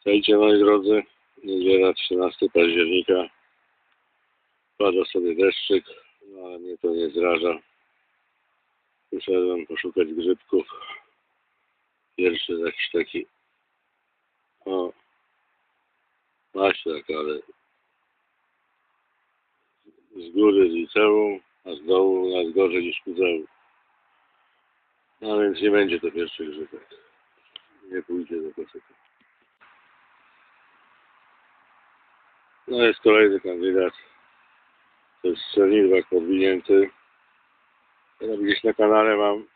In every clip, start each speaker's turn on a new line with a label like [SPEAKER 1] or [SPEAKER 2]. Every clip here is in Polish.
[SPEAKER 1] Witajcie moi drodzy. Niedziela 13 października. Pada sobie deszczyk, no ale mnie to nie zraża. Wyszedłem poszukać grzybków. Pierwszy jakiś taki o maślak, ale z góry z liceum, a z dołu nas gorzej niż kuzeł. No więc nie będzie to pierwszy grzybek. Nie pójdzie do koszyka. No jest kolejny kandydat. To jest strzelniczak podwinięty. Ja gdzieś na kanale mam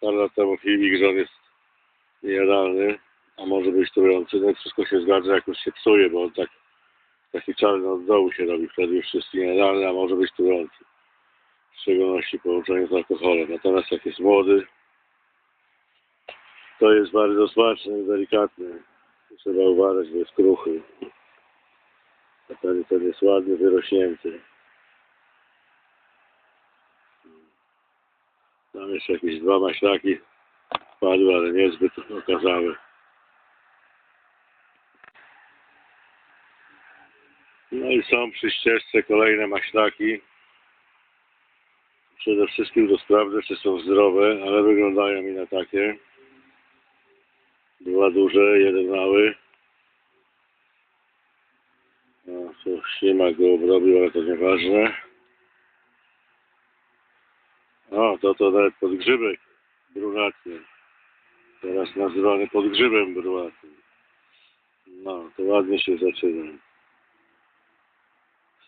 [SPEAKER 1] parę lat temu filmik, że on jest niejadalny, a może być trujący. No i wszystko się zgadza, jak już się psuje, bo on tak taki czarny od dołu się robi. Wtedy już jest niejadalny, a może być trujący. W szczególności w połączeniu z alkoholem. Natomiast jak jest młody, to jest bardzo smaczny i delikatny. Trzeba uważać, bo jest kruchy. A ten, ten jest ładny, wyrośnięty. Tam jeszcze jakieś dwa maślaki padły, ale niezbyt okazałe. No i są przy ścieżce kolejne maślaki. Przede wszystkim to sprawdzę, czy są zdrowe, ale wyglądają mi na takie. Dwa duże, jeden mały. No, tu ślimak go obrobił, ale to nieważne. O, to to nawet podgrzybek brunatny. Teraz nazywany podgrzybem brunatnym. No, to ładnie się zaczyna.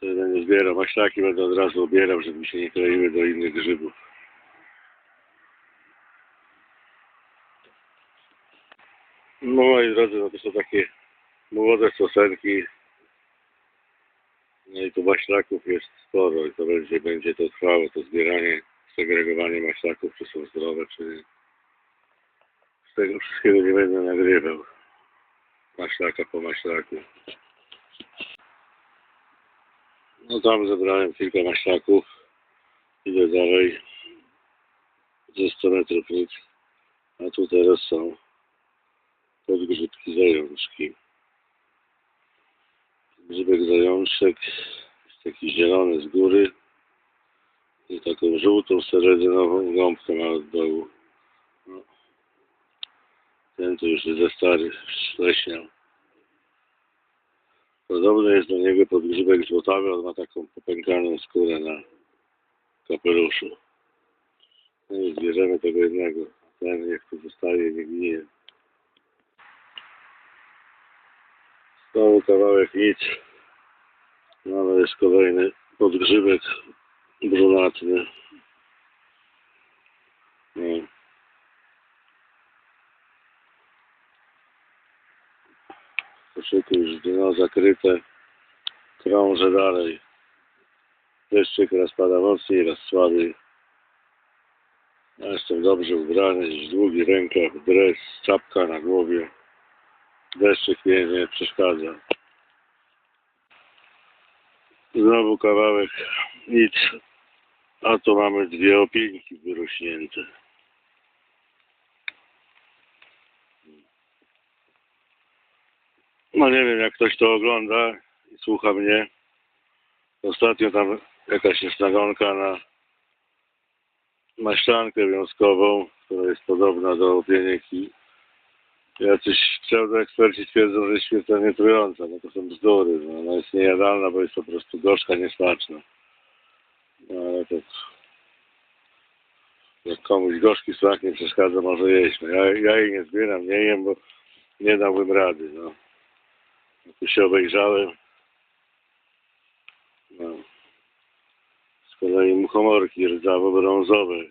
[SPEAKER 1] Sobie nie zbieram. Maślaki będę od razu obierał, żeby się nie kleiły do innych grzybów. No moi drodzy, no to są takie młode sosenki. No i tu maślaków jest sporo i to będzie, będzie to trwało, to zbieranie, segregowanie maślaków, czy są zdrowe, czy nie. Z tego wszystkiego nie będę nagrywał. Maślaka po maślaku. No tam zebrałem kilka maślaków. Idę dalej. Ze 100 metrów nic. A tu teraz są podgrzybki zajączki. Grzybek zajączek jest taki zielony z góry i taką żółtą seredynową gąbkę ma od dołu. No. Ten to już jest ze stary, śleśniał. Podobny jest do niego podgrzybek złotawy, on ma taką popękaną skórę na kapeluszu. No i zbierzemy tego jednego. Ten niech tu nie gnije. Znowu kawałek nic. No ale jest kolejny podgrzybek brunatny. No. Koszyku już dno zakryte. Krążę dalej. Deszczyk raz pada mocniej, raz słabiej. Ja jestem dobrze ubrany, dziś długi rękaw, dres, czapka na głowie. Deszczyk mnie nie przeszkadza. Znowu kawałek nic. A tu mamy dwie opieńki wyrośnięte. No nie wiem, jak ktoś to ogląda i słucha mnie. Ostatnio tam jakaś jest nagonka na maślankę wiązkową, która jest podobna do opienieki. Jacyś pseudoeksperci twierdzą, że jest śmiertelnie trująca. No to są bzdury. No, ona jest niejadalna, bo jest po prostu gorzka, niesmaczna. No ale to... Jak komuś gorzki smak nie przeszkadza, może jeść. No, ja, ja jej nie zbieram, nie jem, bo nie dałbym rady. No. Tu się obejrzałem. No. Z kolei muchomorki rdzawo-brązowe.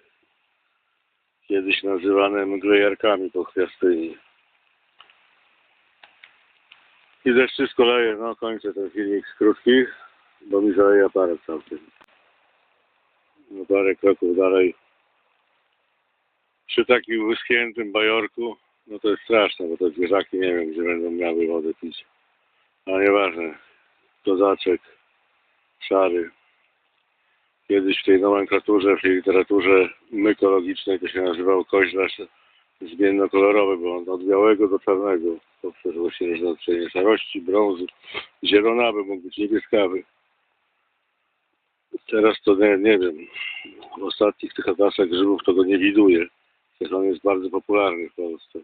[SPEAKER 1] Kiedyś nazywane mglejarkami po chwiastyni. I deszczy z kolei, no kończę ten filmik z krótkich, bo mi zaleje aparat całkiem. No parę kroków dalej. Przy takim wyschniętym bajorku, no to jest straszne, bo te zwierzaki nie wiem, gdzie będą miały wodę pić. Ale nieważne. Kozaczek, szary. Kiedyś w tej nomenklaturze, w tej literaturze mykologicznej to się nazywał koźlarz zmiennokolorowy, bo on od białego do czarnego, poprzez właśnie różne odcienie szarości, brązu, zielonawy, mógł być niebieskawy. Teraz to nie, nie wiem. W ostatnich tych atlasach grzybów to go nie widuję. Chociaż on jest bardzo popularny w Polsce.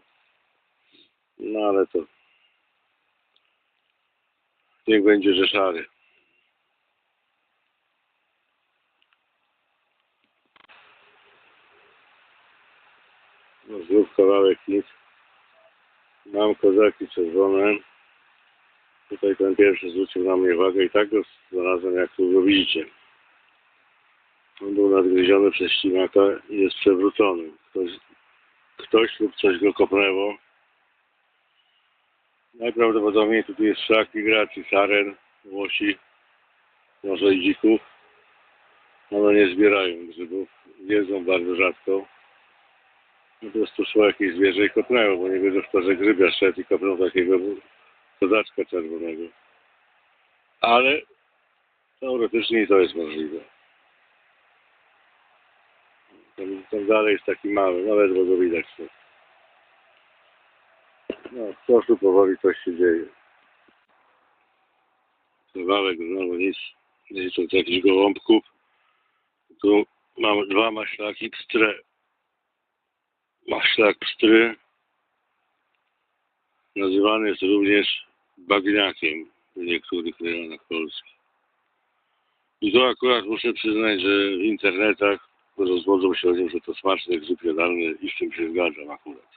[SPEAKER 1] No ale to niech będzie, że szary. No, znów kawałek nic. Mam kozaki czerwone. Tutaj ten pierwszy zwrócił na mnie uwagę i tak go znalazłem, jak tu go widzicie. On był nadgryziony przez ślimaka i jest przewrócony. Ktoś, ktoś lub coś go kopnęło. Najprawdopodobniej tutaj jest szlak migracji saren, łosi, może i dzików. One nie zbierają grzybów, jedzą bardzo rzadko. Po prostu szło jakieś zwierzę i kopnęło, bo nie wierzę w to, że grybia szedł i kopnął takiego kozaczka czerwonego. Ale teoretycznie i to jest możliwe. Tam, tam dalej jest taki mały, nawet bo go widać. To. No, w koszu powoli coś się dzieje. Kawałek znowu nic, nie licząc jakichś gołąbków. Tu mam dwa maślaki pstre. Maślak pstry nazywany jest również bagniakiem w niektórych rejonach Polski. I to akurat muszę przyznać, że w internetach rozwodzą się o że to smaczny grzyb jadalny i z tym się zgadzam akurat.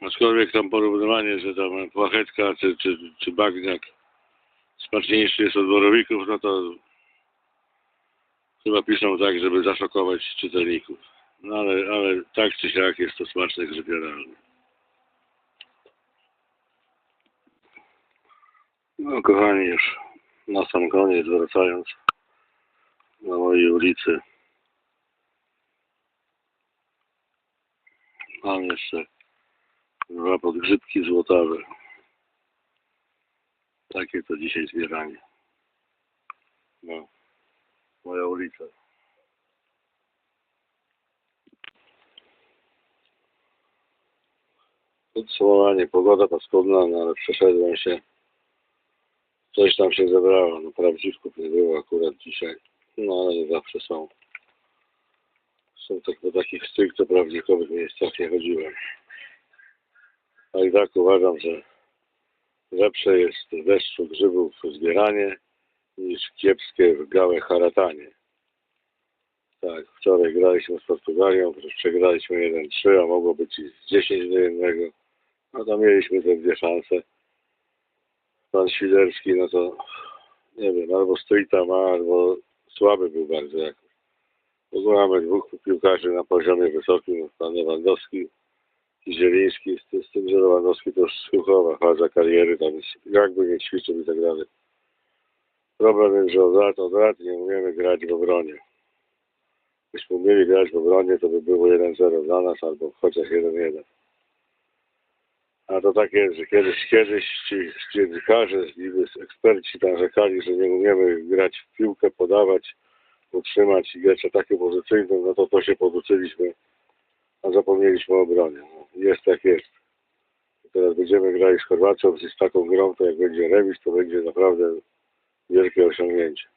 [SPEAKER 1] Aczkolwiek tam porównywanie, że tam płachetka czy, czy, czy bagniak smaczniejszy jest od borowików, no to chyba piszą tak, żeby zaszokować czytelników. No ale, ale tak czy siak jest to smaczny grzyb jadalny. No kochani już na sam koniec wracając na mojej ulicy mam jeszcze dwa podgrzybki złotawe. Takie to dzisiaj zbieranie. No, moja ulica. Podsumowanie, pogoda paskudna, no ale przeszedłem się. Coś tam się zebrało, no prawdziwków nie było akurat dzisiaj. No ale zawsze są. Są tak po takich stricte prawdziwkowych miejscach nie chodziłem. A i tak uważam, że lepsze jest deszczu grzybów zbieranie niż kiepskie w gałę haratanie. Tak, wczoraj graliśmy z Portugalią, przegraliśmy 1-3, a mogło być z 10 do 1. No to mieliśmy te dwie szanse. Pan Świderski, no to nie wiem, albo streeta ma, albo słaby był bardzo jakoś. W ogóle mamy dwóch piłkarzy na poziomie wysokim, pan Lewandowski i Zieliński, z, z tym, że Lewandowski to już słuchowa faza kariery, tam jakby nie ćwiczył i tak dalej. Problem jest, że od lat, od lat nie umiemy grać w obronie. Byśmy umieli grać w obronie, to by było 1-0 dla nas, albo chociaż 1-1. A to tak jest, że kiedyś, kiedyś ci dziennikarze, niby eksperci narzekali, że nie umiemy grać w piłkę, podawać, utrzymać i grać atakiem pozycyjnym, no to to się poduczyliśmy, a zapomnieliśmy o obronie. No, jest tak jest. I teraz będziemy grali z Chorwacją, z taką grą, to jak będzie remis, to będzie naprawdę wielkie osiągnięcie.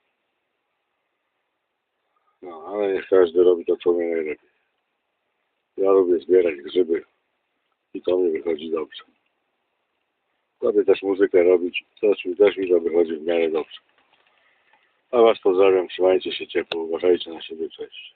[SPEAKER 1] No, ale niech każdy robi to, co umie najlepiej. Ja lubię zbierać grzyby i to mi wychodzi dobrze. Lubię też muzykę robić, też też mi to wychodzi w miarę dobrze. A Was pozdrawiam, trzymajcie się ciepło, uważajcie na siebie, cześć.